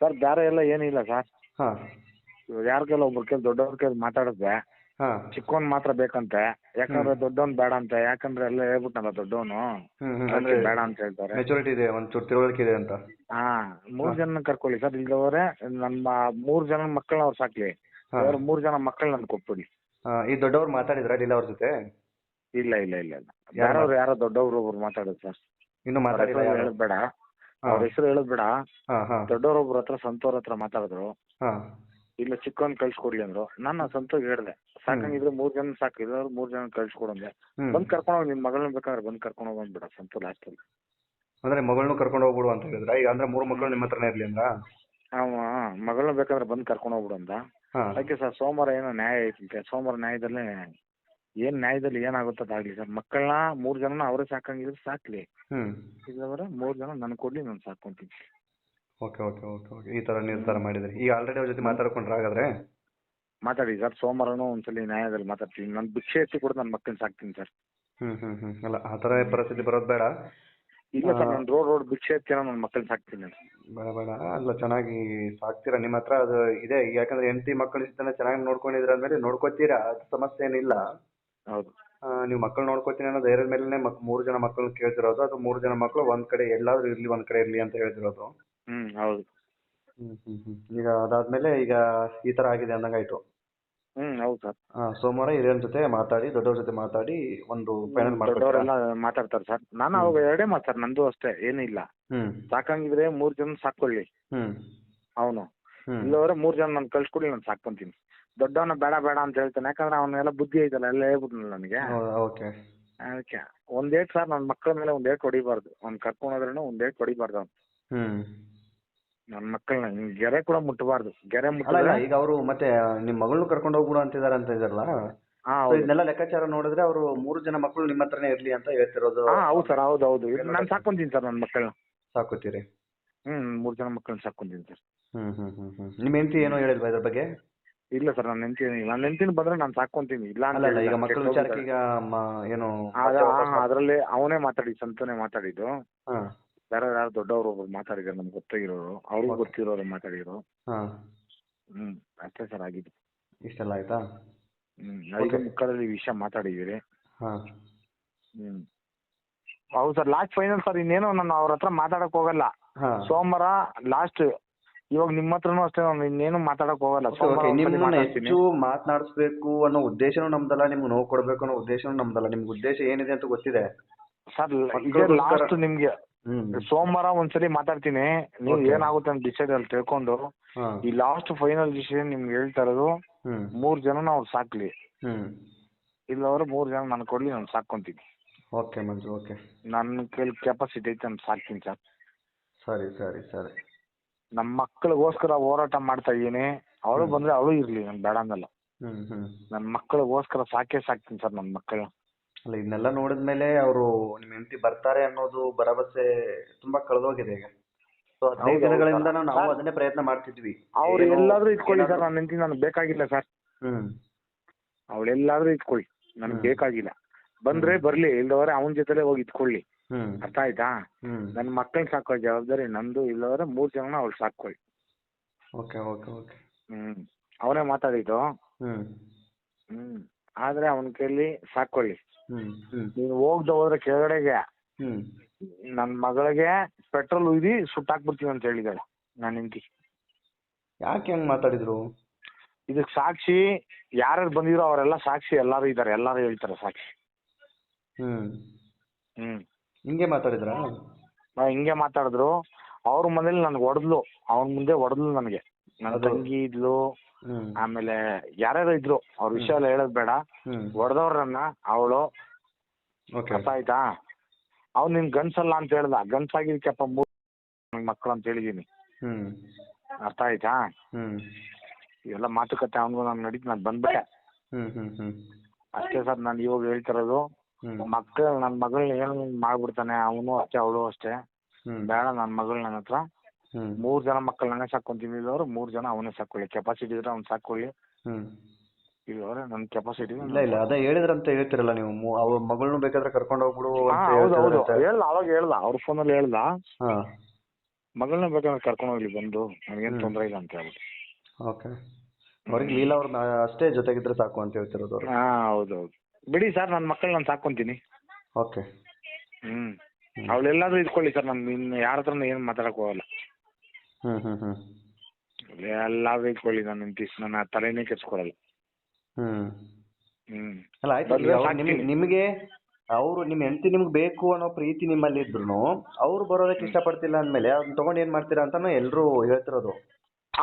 Sir ಬೇರೆ ಎಲ್ಲ ಏನಿಲ್ಲ ಸರ್ ಹಾಂ. ಯಾರ ಕೈಲಿ ಒಬ್ರ ಕೈಲಿ ದೊಡ್ಡವ್ರ ಕೈಲಿ ಮಾತಾಡಿದ್ರೆ ಹಾಂ. ಚಿಕ್ಕವನ್ ಮಾತ್ರ ಬೇಕಂತೆ. ಯಾಕಂದ್ರೆ ದೊಡ್ಡವನ್ ಬೇಡ ಅಂತ. ಯಾಕಂದ್ರೆ ಎಲ್ಲ ಹೇಳ್ಬಿಟ್ನಲ್ಲ ದೊಡ್ಡವನು. ಬೇಡ ಅಂತ ಹೇಳ್ತಾರೆ. ಮೆಚುರಿಟಿ ಇದೆ ಒಂಚೂರು ತಿಳುವಳಿಕೆ ಇದೆ ಅಂತ. ಹಾ. ಮೂರ್ ಜನ ಕರ್ಕೊಳ್ಳಿ ಸರ್ ಇಲ್ದವರೆ ನಮ್ಮ ಮೂರ್ ಜನ ಮಕ್ಕಳನ್ನ ಅವ್ರು ಸಾಕ್ಲಿ. ಹಾಂ. ಅವ್ರ ಮೂರ್ ಜನ ಮಕ್ಕಳನ್ನ ನನ್ಗೆ ಕೊಟ್ಬಿಡಿ. ಈ ದೊಡ್ಡವ್ರು ಮಾತಾಡಿದ್ರ ಅವ್ರ ಜೊತೆ? ಇಲ್ಲ ಇಲ್ಲ ಇಲ್ಲ ಇಲ್ಲ. ಯಾರು ಯಾರವ್ರು ಯಾರೋ ದೊಡ್ಡವ್ರು ಒಬ್ರು ಮಾತಾಡೋದು ಸರ್ ಇನ್ನು ಮಾತಾಡಿಲ್ಲ ಯಾರು? ಬೇಡ. ಅವ್ರ ಹೆಸರು ಹೇಳೋದ್ ಬೇಡ. ದೊಡ್ಡವ್ರೊಬ್ರ ಹತ್ರ ಸಂತೋರ್ ಹತ್ರ ಮಾತಾಡಿದ್ರು. ಇಲ್ಲ ಚಿಕ್ಕವನ್ ಕಳ್ಸ್ಕೊಡ್ಲಿ ಅಂದ್ರು. ನಾನು ಸಂತೋಗ್ ಹೇಳ್ದೆ. ಸಾಕಂಗಿದ್ರೆ ಮೂರ್ ಜನ ಸಾಕು. ಇಲ್ಲಾಂದ್ರೆ ಮೂರ್ ಜನ ಕಳ್ಸ್ಕೊಡಂದೆ ಬಂದ್ ಕರ್ಕೊಂಡ್ ಹೋಗಿ ನಿನ್ ಮಗಳನ್ನ ಬೇಕಾದ್ರೆ ಬಂದ್ ಕರ್ಕೊಂಡ್ ಹೋಗ್ ಸಂತೋ ಸಂತು ಲಾಸ್ಟ್ ಅಲ್ಲಿ. ಅಂದ್ರೆ ಮಗಳನ್ನೂ ಕರ್ಕೊಂಡು ಹೋಗ್ಬಿಡು ಅಂತ ಹೇಳಿದ್ರ? ಈಗ ಅಂದ್ರೆ ಮೂರು ಮಕ್ಕಳು ನಿಮ್ಮ ಹತ್ರನೇ ಇರ್ಲಿ ಅಂದ್ರ? ಅವ ಮಗಳನ್ನ ಬೇಕಾದ್ರೆ ಬಂದ್ ಕರ್ಕೊಂಡ್ ಹೋಗ್ಬಿಡು ಅಂದ. ಹಾಂ. ಅದಕ್ಕೆ ಸರ್ ಸೋಮವಾರ ಏನೋ ನ್ಯಾಯ ಐತಂತೆ ಸೋಮವಾರ ನ್ಯಾಯದಲ್ಲೇ ಏನ್ ನ್ಯಾಯದಲ್ಲಿ ಏನಾಗುತ್ತೋ ಅದಾಗ್ಲಿ ಸರ್. ಮಕ್ಕಳನ್ನ ಮೂರ್ ಜನನ ಅವರೇ ಸಾಕಂಗಿದ್ರೆ ಸಾಕ್ಲಿ. ಹ್ಮ್. ಇಲ್ಲವರೆ ಮೂರ್ ಜನ ನನ್ ಕೊಡ್ಲಿ ನಾನು ಸಾಕೊಂತೀನಿ ಓಕೆ ಓಕೆ ಓಕೆ ಓಕೆ. ಈ ತರ ನಿರ್ಧಾರ ಮಾಡಿದ್ರಿ. ಈಗ ಆಲ್ರೆಡಿ ಅವ್ರ ಜೊತೆ ಮಾತಾಡ್ಕೊಂಡ್ರೆ ಹಾಗಾದ್ರೆ? ಮಾತಾಡಿ ಸರ್ ಸೋಮವಾರನೂ ಒಂದ್ಸಲಿ ನ್ಯಾಯದಲ್ಲಿ ಮಾತಾಡ್ತೀನಿ. ನಾನು ಭಿಕ್ಷೆ ಎತ್ತಿ ಕೂಡ ನನ್ನ ಮಕ್ಕಳನ್ನ ಸಾಕ್ತೀನಿ ಸರ್. ಹ್ಮ್ ಹ್ಮ್ ಹ್ಮ್. ಅಲ್ಲ ಆ ತರ ಪರಿಸ್ಥಿತಿ ಬರೋದು ಬೇಡ. ಇಲ್ಲ ಸರ್ ನಾನು ರೋಡ್ ರೋಡ್ ಭಿಕ್ಷೆ ಎತ್ತಿನ ನನ್ನ ಮಕ್ಕಳನ್ನ ಸಾಕ್ತೀನಿ ಬೇಡ ಬೇಡ. ಅಲ್ಲ ಚೆನ್ನಾಗಿ ಸಾಕ್ತೀರಾ? ನಿಮ್ಮ ಹತ್ರ ಅದು ಇದೆ. ಯಾಕಂದ್ರೆ ಹೆಂಡತಿ ಮಕ್ಕಳು ಇಷ್ಟನ್ನ ಚೆನ್ನಾಗಿ ನೋಡ್ಕೊಂಡಿದ್ರ ಅಂದ್ಮೇಲೆ ನೋಡ್ಕೋತೀರಾ? ಅದು ಸಮಸ್ಯೆ ಏನಿಲ್ಲ ಹೌದು. ನೀವು ಮಕ್ಕಳು ನೋಡ್ಕೋತೀನಿ ಅನ್ನೋ ಧೈರ್ಯದ ಮೇಲೆ ಮಕ್ ಮೂರು ಜನ ಮಕ್ಕಳನ್ನ ಕೇಳ್ತಿರೋದು ಅದು ಮೂರು ಜನ ಮಕ್ಕಳು ಒಂದ್ ಕಡೆ ಎಲ್ಲಾದ್ರೂ ಇರ್ಲಿ ಒಂದ್ ಕಡೆ ಇರ್ಲಿ ಅಂತ ಹೇಳ್ತಿರೋದು. ಹ್ಮ್ ಹೌದು. ಹ್ಮ್ ಹ್ಮ್ ಹ್ಮ್. ಈಗ ಅದಾದ್ಮೇಲೆ ಈಗ ಈ ತರ ಆಗಿದೆ ಅಂದಂಗಾಯ್ತು. ಹ್ಮ್ ಹೌದು ಸರ್. ಆ, ಸೋಮವಾರ ಹಿರಿಯರ ಜೊತೆ ಮಾತಾಡಿ ದೊಡ್ಡವ್ರ ಜೊತೆ ಮಾತಾಡಿ ಒಂದು ಫೈನಲ್ ಮಾಡ್ಕೊಡ್ತೀರಾ? ದೊಡ್ಡವರೆಲ್ಲ ಮಾತಾಡ್ತಾರೆ ಸರ್. ನಾನು ಅವಾಗ ಎರಡೇ ಮಾತು ಸರ್ ನಂದು ಅಷ್ಟೇ ಏನಿಲ್ಲ ಹ್ಮ್. ಸಾಕಂಗಿದ್ರೆ ಮೂರ್ ಜನ ಸಾಕೊಳ್ಳಿ ಹ್ಮ್. ಅವನು. ಹ್ಮ್. ಇಲ್ಲವರೆ ಮೂರ್ ಜನ ನಾನು ಕಳ್ಸ್ಕೊಡಿ ನಾನು ಸಾಕೊಂತೀನಿ ದೊಡ್ಡವನ ಬೇಡ ಬೇಡ ಅಂತ ಹೇಳ್ತಾನೆ. ಯಾಕಂದ್ರೆ ಅವನೆಲ್ಲ ಬುದ್ಧಿ ಐತಲ್ಲ ಎಲ್ಲ ಹೇಳ್ಬಿಟ್ನಲ್ಲ ನನಗೆ. ಓಕೆ. ಅದಕ್ಕೆ ಒಂದ್ ಏಟ್ ಸರ್ ನನ್ನ ಮಕ್ಕಳ ಮೇಲೆ ಒಂದ್ ಏಟ್ ಹೊಡಿಬಾರ್ದು. ಅವ್ನ್ ಕರ್ಕೊಂಡು ಹೋದ್ರೂ ಒಂದ್ ಏಟ್ ಹೊಡಿಬಾರ್ದು ಅವ್ನು. ಹ್ಮ್. ನನ್ನ ಮಕ್ಕಳನ್ನ ಗೆರೆ ಕೂಡ ಮುಟ್ಟಬಾರ್ದು ಗೆರೆ ಅಲ್ಲ ಇಲ್ಲ ಈಗ ಅವರು ಮತ್ತೆ ನಿಮ್ ಮಗಳನ್ನ ಕರ್ಕೊಂಡು ಹೋಗ್ಬಿಡು ಅಂತಿದಾರೆ ಅಂತ ಇದಾರಲ್ಲ? ಹಾ So ಹೌದು. ಇದನ್ನೆಲ್ಲ ಲೆಕ್ಕಾಚಾರ ನೋಡಿದ್ರೆ ಅವರು ಮೂರು ಜನ ಮಕ್ಕಳು ನಿಮ್ಮ ಹತ್ರನೇ ಇರ್ಲಿ ಅಂತ ಹೇಳ್ತಿರೋದು ಹಾ ಹೌದು ಸರ್ ಹೌದು ಹೌದು. ನಾನು ಸಾಕೊಂತೀನಿ ಸರ್ ನನ್ನ ಮಕ್ಕಳನ್ನ ಸಾಕೋತೀರಿ. ಹ್ಮ್ ಮೂರ್ ಜನ ಮಕ್ಕಳನ್ನ ಸಾಕೊಂತೀನಿ ಸರ್. ಹ್ಮ್ ಹ್ಮ್ ಹ್ಮ್ ಹ್ಮ್. ನಿಮ್ಮ ಹೆಂಡತಿ ಏನೋ ಹೇಳಿಲ್ವಾ ಇದ್ರ ಬಗ್ಗೆ? ಇಲ್ಲ ಸರ್ ನಾನು ನೆನ್ತೀನಿ ನಾನು ನೆನ್ತೀನಿ ಬಂದ್ರೆ ನಾನು ಸಾಕೊಂತೀನಿ ಇಲ್ಲ ಅಲ್ಲ ಅಲ್ಲ ಈಗ ಮಕ್ಕಳು ವಿಚಾರಕ್ಕೆ ಈಗ ಮ- ಏನು ಅದರಲ್ಲಿ ಅವನೇ ಮಾತಾಡಿ ಸಂತನೇ ಮಾತಾಡಿದ್ದು. ಹಾ. ಬೇರೆ ಯಾರು ದೊಡ್ಡವರು ಒಬ್ರು ಮಾತಾಡಿದ್ರು ನಮ್ಗೆ ಗೊತ್ತಾಗಿರೋರು. ಅವ್ರು ಗೊತ್ತಿರೋರು ಮಾತಾಡಿದ್ರು ಹಾ. ಹ್ಮ್ ಅಷ್ಟೇ ಸರ್ ಆಗಿದ್ದು ಇಷ್ಟೆಲ್ಲ ಆಯ್ತಾ? ಹ್ಮ್ ಐದು. ಮುಕ್ಕದಲ್ಲಿ ಈ ವಿಷಯ ಮಾತಾಡಿದ್ದೀರಿ. ಹಾ. ಹ್ಮ್. ಹೌದು ಸರ್ ಲಾಸ್ಟ್ ಫೈನಲ್ ಸರ್ ಇನ್ನೇನು ನಾನು ಅವ್ರ ಹತ್ರ ಮಾತಾಡಕ್ ಹೋಗಲ್ಲ. ಹಾ. ಸೋಮವಾರ ಲಾಸ್ಟ್ ಇವಾಗ ನಿಮ್ಮ ಹತ್ರನು ಅಷ್ಟೇ ನಾನು ಇನ್ನೇನು ಮಾತಾಡಕ್ ಹೋಗಲ್ಲ. ಓಕೆ. ನಿಮ್ಮನ್ನ ಹೆಚ್ಚು ಮಾತನಾಡಿಸ್ಬೇಕು ಅನ್ನೋ ಉದ್ದೇಶನೂ ನಮ್ದಲ್ಲ ನಿಮ್ಗೆ ನೋವು ಕೊಡ್ಬೇಕು ಅನ್ನೋ ಉದ್ದೇಶನೂ ನಮ್ದಲ್ಲ. ನಿಮ್ಗೆ ಉದ್ದೇಶ ಏನಿದೆ ಅಂತ ಗೊತ್ತಿದೆ? ಸರ್ ಇದೇ ಲಾಸ್ಟ್ ನಿಮ್ಗೆ. ಸೋಮವಾರ ಒಂದ್ಸಲಿ ಮಾತಾಡ್ತೀನಿ. ನೀವು ಏನಾಗುತ್ತೆ ಅಂತ ಡಿಸೈಡ್ ಅಲ್ಲಿ ತಿಳ್ಕೊಂಡು ಈ ಲಾಸ್ಟ್ ಫೈನಲ್ ಡಿಸಿಷನ್ ನಿಮ್ಗೆ ಹೇಳ್ತಾ ಇರೋದು ಮೂರ್ ಜನನ ಅವ್ರು ಸಾಕ್ಲಿ. ಇಲ್ಲವ್ರೆ ಮೂರ್ ಜನ ನಾನು ಕೊಡ್ಲಿ ನಾನು ಸಾಕೊಂತೀನಿ ಓಕೆ ಮಂಜು ಓಕೆ. ನನ್ನ ಕೈಲಿ ಕೆಪಾಸಿಟಿ ಐತೆ ನಾನು ಸಾಕ್ತೀನಿ ಸರ್. ಸರಿ ಸರಿ ಸರಿ. ನಮ್ಮ ಮಕ್ಕಳಿಗೋಸ್ಕರ ಹೋರಾಟ ಮಾಡ್ತಾ ಇದ್ದೀನಿ ಅವಳು ಬಂದ್ರೆ ಅವಳು ಇರ್ಲಿ ನಾನು ಬೇಡ ಅಂದಲ್ಲ. ಹ್ಮ್ ಹ್ಮ್. ನನ್ನ ಮಕ್ಕಳಿಗೋಸ್ಕರ ಸಾಕೇ ಸಾಕ್ತೀನಿ ಸರ್ ನನ್ನ ಮಕ್ಕಳು. ಅಲ್ಲ ಇದನ್ನೆಲ್ಲ ನೋಡಿದ್ಮೇಲೆ ಅವರು ನಿಮ್ ಹೆಂಡತಿ ಬರ್ತಾರೆ ಅನ್ನೋದು ಭರವಸೆ ತುಂಬಾ ಕಳೆದೋಗಿದೆ ಈಗ. ಸೊ ಹದಿನೈದು ಹೌದು, ದಿನಗಳಿಂದ ಹೌದು. ನಾವು ಅದನ್ನೇ ಪ್ರಯತ್ನ ಮಾಡ್ತಿದ್ವಿ. ಅವ್ರು ಏನು- ಎಲ್ಲಾದ್ರೂ ಇಟ್ಕೊಳ್ಳಿ ಸರ್ ಏನಾದ್ರು- ನನ್ನ ಹೆಂಡತಿ ನನಗೆ ಬೇಕಾಗಿಲ್ಲ ಸರ್. ಹ್ಮ್. ಅವಳೆಲ್ಲಾದ್ರೂ ಇಟ್ಕೊಳ್ಳಿ ನನಗೆ ಹ್ಮ್. ಬೇಕಾಗಿಲ್ಲ. ಬಂದ್ರೆ ಬರ್ಲಿ ಇಲ್ದವರೆ ಅವನ ಜೊತೆಲೆ ಹೋಗಿ ಇಟ್ಕೊಳ್ಳಿ ಅರ್ಥ ಆಯ್ತಾ? ನನ್ನ ಮಕ್ಕಳನ್ನ ಸಾಕೋ ಜವಾಬ್ದಾರಿ ನಂದು ಇಲ್ಲದ್ರೆ ಮೂರ್ ಜನ ಅವ್ಳು ಸಾಕೊಳ್ಳಿ ಓಕೆ ಓಕೆ ಓಕೆ. ಹ್ಮ್. ಅವನೇ ಮಾತಾಡಿದ್ದು? ಹ್ಮ್. ಆದ್ರೆ ಅವನ ಕೈಲಿ ಸಾಕೊಳ್ಳಿ ನೀನು ಹೋಗ್ದ ಹೋದ್ರೆ ಕೆಳಗಡೆಗೆ ನನ್ನ ಮಗಳಿಗೆ ಪೆಟ್ರೋಲ್ ಉಯ್ದಿ ಸುಟ್ಟಾಕ್ಬಿಡ್ತೀವಿ ಅಂತ ಹೇಳಿದಾಳೆ ನನ್ನ ಹೆಂಡತಿ. ಯಾಕೆ ಹೆಂಗ್ ಮಾತಾಡಿದ್ರು? ಇದಕ್ ಸಾಕ್ಷಿ ಯಾರ್ಯಾರು ಬಂದಿದ್ರು ಅವರೆಲ್ಲ ಸಾಕ್ಷಿ ಎಲ್ಲಾರು ಇದಾರೆ ಎಲ್ಲಾರು ಹೇಳ್ತಾರೆ ಸಾಕ್ಷಿ. ಹ್ಮ್. ಹ್ಮ್. ಹಿಂಗೆ ಮಾತಾಡಿದ್ರಾ? ನಾ ಹಿಂಗೆ ಮಾತಾಡಿದ್ರು. ಅವ್ರ ಮನೇಲಿ ನನ್ಗೆ ಹೊಡೆದ್ಲು. ಅವ್ರ ಮುಂದೆ ಹೊಡೆದ್ಲು ನನಗೆ. ನನ್ನ ಅದು- ತಂಗಿ ಇದ್ಲು. ಹ್ಮ್. ಆಮೇಲೆ ಯಾರ್ಯಾರು ಇದ್ರು. ಅವ್ರ ವಿಷಯ ಎಲ್ಲ ಹೇಳೋದ್ ಬೇಡ. ಹ್ಮ್. ಹೊಡೆದವ್ರನ್ನ ಅವಳು. ಓಕೆ. ಅರ್ಥ ಆಯ್ತಾ? ಅವ್ನು ನಿನ್ ಗನ್ಸಲ್ಲ ಅಂತ ಹೇಳ್ದ. ಗನ್ಸ್ ಆಗಿದ್ಕೆಪ್ಪ ಮೂರ್ ಮಕ್ಕಳು ಅಂತ ಹೇಳಿದೀನಿ. ಹ್ಮ್. ಅರ್ಥ ಆಯ್ತಾ? ಹ್ಮ್. ಇವೆಲ್ಲ ಮಾತುಕತೆ ಅವನಿಗೂ ನಾನು ನಡೀತು ನಾನು ಬಂದ್ಬಿಟ್ಟೆ. ಹ್ಮ್ ಹ್ಮ್ ಹ್ಮ್. ಅಷ್ಟೇ ಸರ್ ನಾನು ಇವಾಗ ಹೇಳ್ತಿರೋದು. ಮಕ್ಕಳು ನನ್ನ ಮಗಳು ಏನು ಮಾಡ್ಬಿಡ್ತಾನೆ ಅವನು ಅಷ್ಟೇ ಅವಳು ಅಷ್ಟೇ. ಬೇಡ ನನ್ನ ಮಗಳು ನನ್ನ ಹತ್ರ. ಮೂರ್ ಜನ ಮಕ್ಕಳು ನಾನೇ ಸಾಕೊಂತೀನಿ ಇಲ್ಲವ್ರು ಮೂರ್ ಜನ ಅವನೇ ಸಾಕೊಳ್ಳಿ ಕೆಪಾಸಿಟಿ ಇದ್ರೆ ಅವ್ನು ಸಾಕೊಳ್ಳಿ ಹ್ಮ್. ಇಲ್ಲವ್ರೆ ನನ್ನ ಕೆಪಾಸಿಟಿ ಇಲ್ಲ ಇಲ್ಲ ಅದೇ ಹೇಳಿದ್ರಂತ ಹೇಳ್ತಿರಲ್ಲ ನೀವು. ಮು- ಅವ್ರ ಮಗಳನ್ನೂ ಬೇಕಾದ್ರೆ ಕರ್ಕೊಂಡು ಹೋಗ್ಬಿಡು ಅಂತ ಹೌದು ಹೌದು. ಹೇಳ್ತಿದ್ರಂತೆ. ಹೇಳ್ದ ಅವಾಗ ಹೇಳ್ದ. ಅವ್ರ ಫೋನಲ್ಲಿ ಹೇಳ್ದ. ಹಾ. ಮಗಳನ್ನ ಬೇಕಾದ್ರೆ ಕರ್ಕೊಂಡು ಹೋಗ್ಲಿ ಬಂದು. ನನಗೇನು. ತೊಂದರೆ ಇಲ್ಲ ಅಂತ ಹೇಳ್ಬಿಟ್ಟು. ಓಕೆ. ಅವ್ರಿಗೆ ಲೀಲಾ ಅವ್ರನ್ನ ಅಷ್ಟೇ ಜೊತೆಗಿದ್ರೆ ಸಾಕು ಅಂತ ಹೇಳ್ತಿರೋದು ಅವರು. ಹಾಂ ಹೌದು ಹೌದು. ಬಿಡಿ ಸರ್ ನನ್ನ ಮಕ್ಕಳು ನಾನು ಸಾಕೊಂತೀನಿ ಓಕೆ. ಹ್ಞೂ ಹ್ಮ್. ಅವಳೆಲ್ಲಾದ್ರೂ ಇದ್ಕೊಳ್ಳಿ ಸರ್ ನಾನು ಇನ್ನು ಯಾರ ಹತ್ರನೂ ಏನು ಮಾತಾಡಕ್ ಹೋಗಲ್ಲ. ಹ್ಞೂ ಹ್ಞೂ ಹ್ಞೂ ಎಲ್ಲಾದ್ರೂ ಇದ್ಕೊಳ್ಳಿ ನಾನು ನಿಂತಿ ನನ್ನ ತಲೆನೇ ಕೆಡ್ಸ್ಕೊಳಲ್ಲ. ಹ್ಞೂ ಹ್ಞೂ ಅಲ್ಲ ಆಯ್ತು ಬಂದ್ರೆ ಈಗ ಅವ್ರು ಸಾಕ್ತೀನಿ. ನಿಮಗೆ ನಿಮಗೆ ಅವರು ನಿಮ್ಮ ಹೆಂಡತಿ ನಿಮ್ಗೆ ಬೇಕು ಅನ್ನೋ ಪ್ರೀತಿ ನಿಮ್ಮಲ್ಲಿ ಇದ್ರು ಅವ್ರು ಬರೋದಕ್ಕೆ ಇಷ್ಟಪಡ್ತಿಲ್ಲ ಅಂದಮೇಲೆ ಅದನ್ನ ತಗೊಂಡ್ ಏನ್ ಮಾಡ್ತೀರಾ ಅಂತಾನು ಎಲ್ಲರೂ ಹೇಳ್ತಿರೋದು.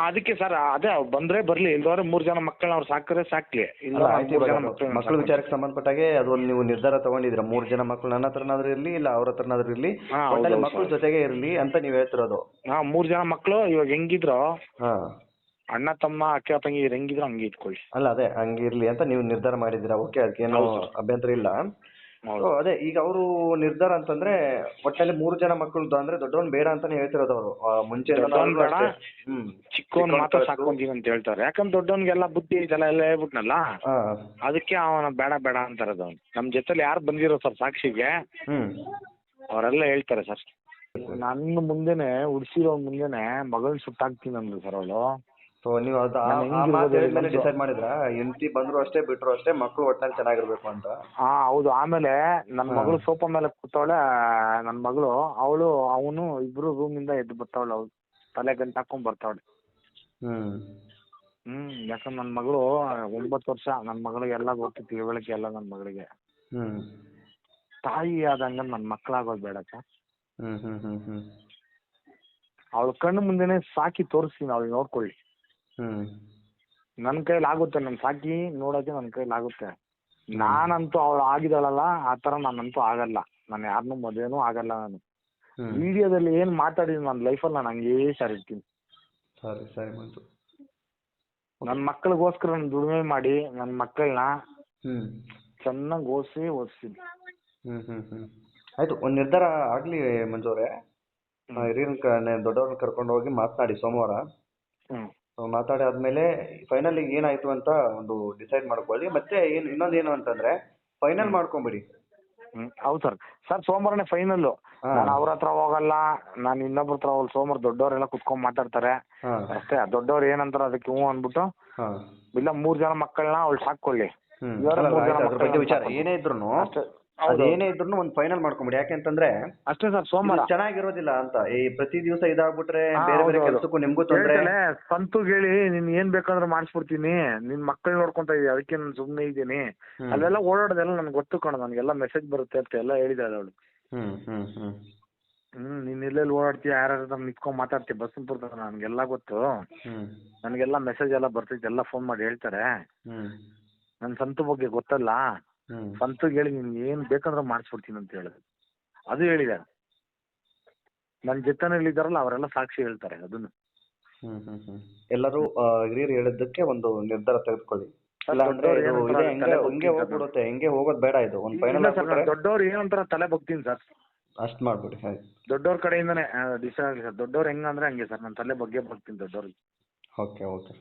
ಅದಕ್ಕೆ ಸರ್ ಅದೇ ಬಂದ್ರೆ ಬರ್ಲಿ ಇಲ್ದವ್ರೆ ಮೂರ್ ಜನ ಮಕ್ಕಳನ್ನ ಅವ್ರು ಸಾಕಿದ್ರೆ ಸಾಕ್ಲಿ. ಇಲ್ಲ ಮೂರ್ ಜನ ಮಕ್ಕಳನ್ನ ಮಕ್ಕಳ. ವಿಚಾರಕ್ಕೆ ಸಂಬಂಧಪಟ್ಟಾಗೆ ಅದೊಂದು ನೀವು ನಿರ್ಧಾರ ತಗೊಂಡಿದ್ರೆ ಮೂರ್ ಜನ ಮಕ್ಕಳು ನನ್ನ ಹತ್ರನಾದ್ರೂ ಇರ್ಲಿ ಇಲ್ಲ ಅವ್ರ ಹತ್ರನಾದ್ರೂ ಇರ್ಲಿ ಹಾ, ಹೌದು, ಒಟ್ಟಲ್ಲಿ ಹೌದು, ಮಕ್ಕಳು ಜೊತೆಗೆ ಇರ್ಲಿ ಅಂತ ನೀವ್ ಹೇಳ್ತಿರೋದು. ಹಾ ಮೂರ್ ಜನ ಮಕ್ಕಳು ಇವಾಗ ಹೆಂಗಿದ್ರು ಹಾಂ. ಅಣ್ಣ ತಮ್ಮ ಅಕ್ಕ ತಂಗಿ ಹೆಂಗಿದ್ರು ಹಂಗೆ ಇಟ್ಕೊಳ್ಳಿ. ಅಲ್ಲ ಅದೇ ಹಂಗಿರ್ಲಿ ಅಂತ ನೀವು ನಿರ್ಧಾರ ಮಾಡಿದ್ದೀರಾ? ಓಕೆ ಅದಕ್ಕೇನು ಹೌದು. ಅಭ್ಯಂತರ ಇಲ್ಲ. ಸೊ ಅದೇ ಈಗ ಅವರು ನಿರ್ಧಾರ ಅಂತಂದ್ರೆ ಒಟ್ಟಲ್ಲಿ ಮೂರು ಜನ ಮಕ್ಕಳು ಅಂದ್ರೆ ದೊಡ್ಡವನ್ ಬೇಡ ಅಂತಾನೆ ಹೇಳ್ತಿರೋದು ಅವರು. ಮುಂಚೆ ಚಿಕ್ಕವನ್ ಮಾತ್ರ ಸಾಕೊಂತೀವಿ ಅಂತ ಹೇಳ್ತಾರೆ. ಯಾಕಂದ್ರೆ ದೊಡ್ಡವನ್ಗೆಲ್ಲ ಬುದ್ಧಿ ಇದೆಲ್ಲ ಎಲ್ಲ ಹೇಳ್ಬಿಟ್ನಲ್ಲ? ಅದಕ್ಕೆ ಅವನ ಬೇಡ ಬೇಡ ಅಂತಾರದು ಅವ್ನು. ನಮ್ ಜೊತೆಲಿ ಯಾರು ಬಂದಿರೋ ಸರ್ ಸಾಕ್ಷಿಗೆ? ಹ್ಮ್. ಅವರೆಲ್ಲ ಹೇಳ್ತಾರೆ ಸರ್. ನನ್ನ ಮುಂದೆನೆ ಉಡ್ಸಿರೋ ಮುಂದೆನೆ ಮಗಳನ್ನ ಸುಟ್ಟಾಕ್ತೀನಿ ಅಂದ್ಲು ಸರ್ ಅವಳು. ಸೊ ನೀವು ಅದು ಆ- ನಾನು ಮಾತು ಹೇಳಿದ್ಮೇಲೆ? ಡಿಸೈಡ್ ಮಾಡಿದ್ರ? ಹೆಂಡತಿ ಬಂದ್ರು ಅಷ್ಟೇ ಬಿಟ್ರು ಅಷ್ಟೇ ಮಕ್ಕಳು ಒಟ್ಟಿನಲ್ಲಿ ಚೆನ್ನಾಗಿರ್ಬೇಕು ಅಂತ? ಹಾ ಹೌದು. ಆಮೇಲೆ ನನ್ ಹಾ. ಮಗಳು ಸೋಫಾ ಮೇಲೆ ಕೂತವಳೆ ನನ್ನ ಮಗಳು ಅವಳು ಅವನು ಇಬ್ರು ರೂಮಿಂದ ಎದ್ದು ಬರ್ತಾವಳೆ ಅವ್ಳು ತಲೆ ಗಂಟು ಹಾಕೊಂಡ್ ಬರ್ತಾವಳೆ. ಹ್ಮ್. ಹ್ಮ್ ಯಾಕಂದ್ರೆ ನನ್ ಮಗಳು ಒಂಬತ್ತು ವರ್ಷ ನನ್ ಮಗಳಿಗೆ ಎಲ್ಲ ಗೊತ್ತು ತಿಳುವಳಿಕೆ ಎಲ್ಲ ನನ್ನ ಮಗಳಿಗೆ. ಹ್ಮ್. ತಾಯಿ ಆದಂಗ ನನ್ನ ಮಕ್ಕಳಾಗೋದು ಬೇಡಕ್ಕ ಹ್ಮ್ ಹ್ಮ್ ಹ್ಮ್ ಹ್ಮ್. ಅವಳ ಕಣ್ಣು ಮುಂದೆನೆ ಸಾಕಿ ತೋರಿಸ್ತೀನಿ ಅವಳು ನೋಡ್ಕೊಳ್ಳಿ. ಹ್ಮ್. ನನ್ನ ಕೈಲಿ ಆಗುತ್ತೆ ನಾನು ಸಾಕಿ ನೋಡೋಕೆ ನನ್ನ ಕೈಲಿ ಆಗುತ್ತೆ. ನಾನಂತೂ ಅವಳು ಆಗಿದಾಳಲ್ಲ ಆ ಥರ ನಾನಂತೂ ಆಗಲ್ಲ. ನಾನು ಯಾರನ್ನೂ ಮದುವೆನೂ ಆಗಲ್ಲ ನಾನು. ಹ್ಮ್. ವಿಡಿಯೋದಲ್ಲಿ ಏನು ಮಾತಾಡಿದ್ದೀನಿ ನನ್ನ ಲೈಫಲ್ಲಿ ನಾನು ಹಂಗೇ ಸರ್ ಇರ್ತೀನಿ ಸರಿ ಸರಿ ಮಂಜು ನನ್ನ ಮಕ್ಕಳಿಗೋಸ್ಕರ ನಾನು ದುಡಿಮೆ ಮಾಡಿ ನನ್ನ ಮಕ್ಕಳನ್ನ ಹ್ಮ್. ಚೆನ್ನಾಗಿ ಓದಿಸಿ ಓದಿಸ್ತೀನಿ. ಹ್ಮ್ ಹ್ಮ್ ಹ್ಮ್. ಆಯ್ತು ಒಂದ್ ನಿರ್ಧಾರ ಆಗ್ಲಿ ಮಂಜು ಅವರೇ. ಹಿರಿಯರನ್ನ ದೊಡ್ಡವ್ರನ್ನ ಕರ್ಕೊಂಡು ಹೋಗಿ ಮಾತನಾಡಿ ಸೋಮವಾರ. ಹ್ಞೂ ಸೊ ಮಾತಾಡಿ ಆದ್ಮೇಲೆ ಫೈನಲ್ ಏನಾಯ್ತು ಅಂತ ಒಂದು ಡಿಸೈಡ್ ಮಾಡ್ಕೊಳ್ಳಿ. ಮತ್ತೆ ಏನು ಇನ್ನೊಂದು ಏನು ಅಂತಂದ್ರೆ ಫೈನಲ್ ಮಾಡ್ಕೊಂಬಿಡಿ. ಹೌದ್ ಹೌದು ಸರ್. ಸರ್ ಸೋಮವಾರನೇ ಫೈನಲ್ ಹಾ. ನಾನು ಅವ್ರ ಹತ್ರ ಹೋಗಲ್ಲ. ನಾನು ಇನ್ನೊಬ್ರ ಹತ್ರ ಹೋಗಲ್ಲ. ಸೋಮವಾರ ದೊಡ್ಡವರೆಲ್ಲ ಕುತ್ಕೊಂಡ್ ಮಾತಾಡ್ತಾರೆ. ಹಾ. ಅಷ್ಟೇ. ದೊಡ್ಡವ್ರು ಏನಂತಾರ ಅದಕ್ಕೆ ಹ್ಞೂ ಅಂದ್ಬಿಟ್ಟು ಹಾ. ಇಲ್ಲ ಮೂರ್ ಜನ ಮಕ್ಕಳನ್ನ ಅವ್ಳು ಸಾಕೊಳ್ಳಿ ಹ್ಮ್. ಇವಾಗ ಅಲ್ಲ, ಮೂರ್ ಜನ ಆಯ್ತು, ಅದ್ರ ಬಗ್ಗೆ ಮಕ್ಕಳನ್ನ ವಿಚಾರ. ಏನೇ ಇದ್ರು ಅಷ್ಟೇ. ಅದೇನೇ ಇದ್ರು ಒಂದು ಫೈನಲ್ ಮಾಡ್ಕೊಂಬಿಡಿ. ಯಾಕೆಂತಂದ್ರೆ ಅಷ್ಟೇ ಸರ್ ಸೋಮವಾರ. ಇದು ಚೆನ್ನಾಗಿರೋದಿಲ್ಲ ಅಂತ. ಈ ಪ್ರತಿ ದಿವಸ ಇದಾಗ್ಬಿಟ್ರೆ ಹಾ, ಬೇರೆ ಬೇರೆ ಹೌದು, ಹೌದು. ಕೆಲಸಕ್ಕೂ ನಿಮ್ಗೂ ತೊಂದ್ರೆ. ಸಂತು ಹೇಳಿ ನೀನ್ ಏನ್ ಬೇಕಂದ್ರೆ ಮಾಡಿಸ್ಬಿಡ್ತೀನಿ. ನಿನ್ ಮಕ್ಕಳು ನೋಡ್ಕೊಂತ ಇದೀಯ ಅದಕ್ಕೆ ನಾನು ಸುಮ್ಮನೆ ಇದ್ದೀನಿ. ಹ್ಮ್. ಅಲ್ಲೆಲ್ಲ ಓಡಾಡೋದೆಲ್ಲ ನನ್ಗೆ ಗೊತ್ತು ಕಣ ನನಗೆಲ್ಲ ಮೆಸೇಜ್ ಬರುತ್ತೆ ಅಂತ ಎಲ್ಲ ಹೇಳಿದಾಳೆ ಅವಳು. ಹ್ಮ್ ಹ್ಮ್ ಹ್ಮ್. ಹ್ಮ್ ನೀನ್ ಎಲ್ಲೆಲ್ಲಿ ಓಡಾಡ್ತೀಯ ಯಾರ್ಯಾರ ನಮ್ ನಿತ್ಕೊಂಡ್ ಮಾತಾಡ್ತೀಯ ಬಸ್ ಪುರ್ದಾಗ ನನ್ಗೆಲ್ಲ ಗೊತ್ತು. ಹ್ಮ್. ನನಗೆಲ್ಲ ಮೆಸೇಜ್ ಎಲ್ಲ ಬರ್ತೈತೆ ಎಲ್ಲ ಫೋನ್ ಮಾಡಿ ಹೇಳ್ತಾರೆ. ಹ್ಮ್. ನನ್ ಸಂತು ಬಗ್ಗೆ ಗೊತ್ತಲ್ಲ? ಸಂತುಗ್ ಹೇಳಿ ನಿಮ್ಗೆ ಏನ್ ಬೇಕಂದ್ರೆ ಮಾಡಿಸ್ಬಿಡ್ತೀನಿ ಅಂತ ಹೇಳಿದೆ. ಅದು ಹೇಳಿದೆ. ನನ್ನ ಜೊತೆನಲ್ಲಿದ್ದಾರಲ್ಲ ಅವರೆಲ್ಲ ಸಾಕ್ಷಿ ಹೇಳ್ತಾರೆ ಅದನ್ನ. ಹ್ಮ್ ಹ್ಮ್ ಹ್ಮ್. ಎಲ್ಲರೂ ಹಿರಿಯರು ಹೇಳಿದ್ದಕ್ಕೆ ಒಂದು ನಿರ್ಧಾರ ತೆಗೆದುಕೊಳ್ಳಿ. ಇಲ್ಲ ದೊಡ್ಡವ್ರು ಇದು ಏನಂತಾರೆ ಇದೆ ತಲೆ ಬಗ್ತೀನಿ ಸರ್ ಹೋಗ್ಬಿಡುತ್ತೆ ಹಿಂಗೆ ಹೋಗೋದು ಬೇಡ ಇದು ಒಂದು ಫೈನಲ್ ದೊಡ್ಡವ್ರು ಏನಂತಾರ ತಲೆ ಬಗ್ತೀನಿ ಸರ್. ಅಷ್ಟ್ ಮಾಡ್ಬಿಡಿ ದೊಡ್ಡವ್ರ ಕಡೆಯಿಂದಾನೆ ಡಿಸೈಡ್ ಸರ್. ದೊಡ್ಡವ್ರು ಹೆಂಗಂದ್ರೆ ಹಂಗೆ ಸರ್ ನಾನು ತಲೆ ಬಗ್ಗೆ ಬರ್ತೀನಿ ದೊಡ್ಡವ್ರಿಗೆ. Okay okay.